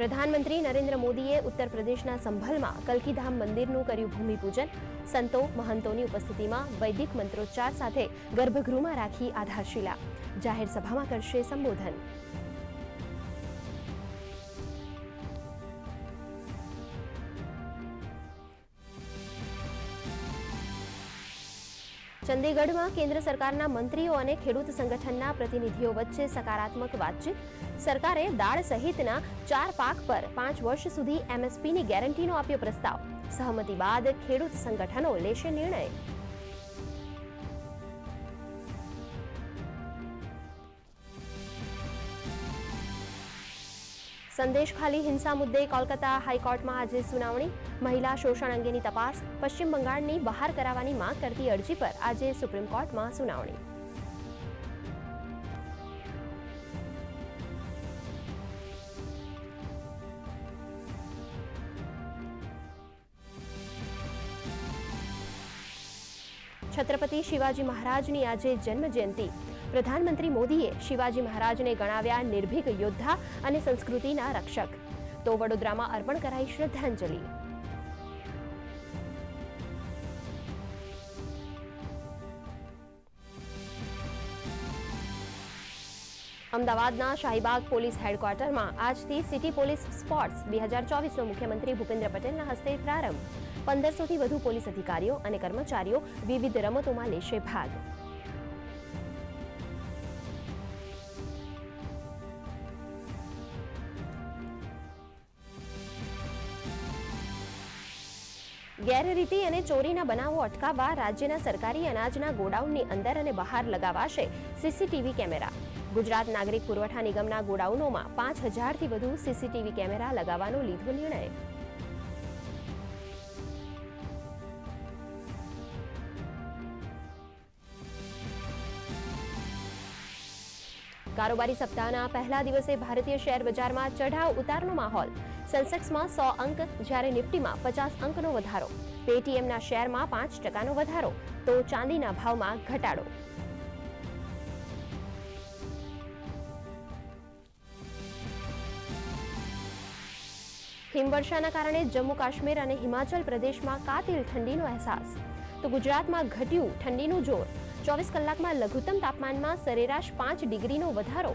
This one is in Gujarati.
પ્રધાનમંત્રી નરેન્દ્ર મોદીએ ઉત્તર પ્રદેશના સંભલમાં કલકીધામ મંદિરનું કર્યું ભૂમિપૂજન. સંતો મહંતોની ઉપસ્થિતિમાં વૈદિક મંત્રોચ્ચાર સાથે ગર્ભગૃહમાં રાખી આધારશિલા. જાહેર સભામાં કરશે સંબોધન. ચંદીગઢમાં કેન્દ્ર સરકારના મંત્રીઓ અને ખેડૂત સંગઠનના પ્રતિનિધિઓ વચ્ચે સકારાત્મક વાતચીત. સરકારે દાળ સહિતના ચાર પાક પર પાંચ વર્ષ સુધી એમએસપીની ગેરંટીનો આપ્યો પ્રસ્તાવ. સહમતિ બાદ ખેડૂત સંગઠનો લેશે નિર્ણય. સંદેશ ખાલી હિંસા મુદ્દે કોલકાતા હાઈકોર્ટમાં આજે સુનાવણી. મહિલા શોષણ અંગેની તપાસ, પશ્ચિમ બંગાળની બહાર કરાવવાની માંગ કરતી અરજી પર આજે સુપ્રીમ કોર્ટમાં સુનાવણી. છત્રપતિ શિવાજી મહારાજની આજે જન્મ જયંતિ પ્રધાનમંત્રી મોદીએ શિવાજી મહારાજને ગણાવ્યા નિર્ભીક યોદ્ધા અને સંસ્કૃતિના રક્ષક. તો વડોદરામાં અર્પણ કરાઈ શ્રદ્ધાંજલિ. અમદાવાદના શાહીબાગ પોલીસ હેડક્વાર્ટરમાં આજથી સિટી પોલીસ સ્પોર્ટ્સ બે હજાર ચોવીસનો મુખ્યમંત્રી ભૂપેન્દ્ર પટેલના હસ્તે પ્રારંભ. પંદરસોથી વધુ પોલીસ અધિકારીઓ અને કર્મચારીઓ વિવિધ રમતોમાં લેશે ભાગ. ગેરરીતિ અને ચોરીના બનાવો અટકાવવા રાજ્યના સરકારી અનાજના ગોડાઉનની અંદર અને બહાર લગાવાશે સીસીટીવી કેમેરા. ગુજરાત નાગરિક પુરવઠા નિગમના ગોડાઉનોમાં પાંચ હજારથી વધુ સીસીટીવી કેમેરા લગાવવાનો લીધો નિર્ણય. કારોબારી સપ્તાહના પહેલા દિવસે ભારતીય શેર બજારમાં ચઢાવ ઉતારનો માહોલ. સેન્સેક્સમાં સો અંક, જ્યારે નિફ્ટીમાં પચાસ અંકનો વધારો. પેટીએમના શેરમાં પાંચ ટકાનો વધારો. તો ચાંદીના ભાવમાં ઘટાડો. હિમવર્ષાના કારણે જમ્મુ કાશ્મીર અને હિમાચલ પ્રદેશમાં કાતિલ ઠંડીનો અહેસાસ. તો ગુજરાતમાં ઘટ્યું ઠંડીનું જોર. ચોવીસ કલાકમાં લઘુત્તમ તાપમાનમાં સરેરાશ પાંચ ડિગ્રીનો વધારો.